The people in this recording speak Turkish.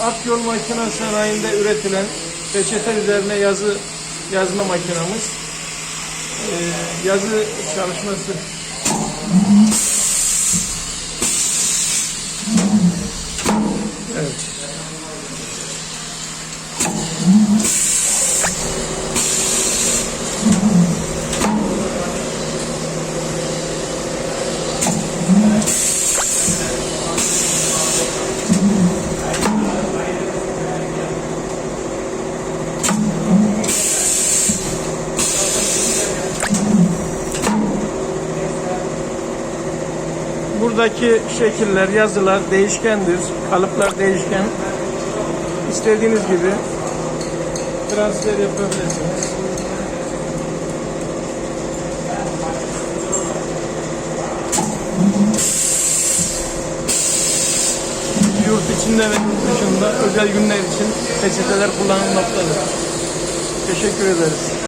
Akyol Makine Sanayi'nde üretilen peçete üzerine yazı yazma makinamız. Ee, yazı çalışması. Evet. Buradaki şekiller, yazılar değişkendir. Kalıplar değişken. İstediğiniz gibi transfer yapabilirsiniz. Yurt içinde ve yurt dışında özel günler için peçeteler kullanılmaktadır. Teşekkür ederiz.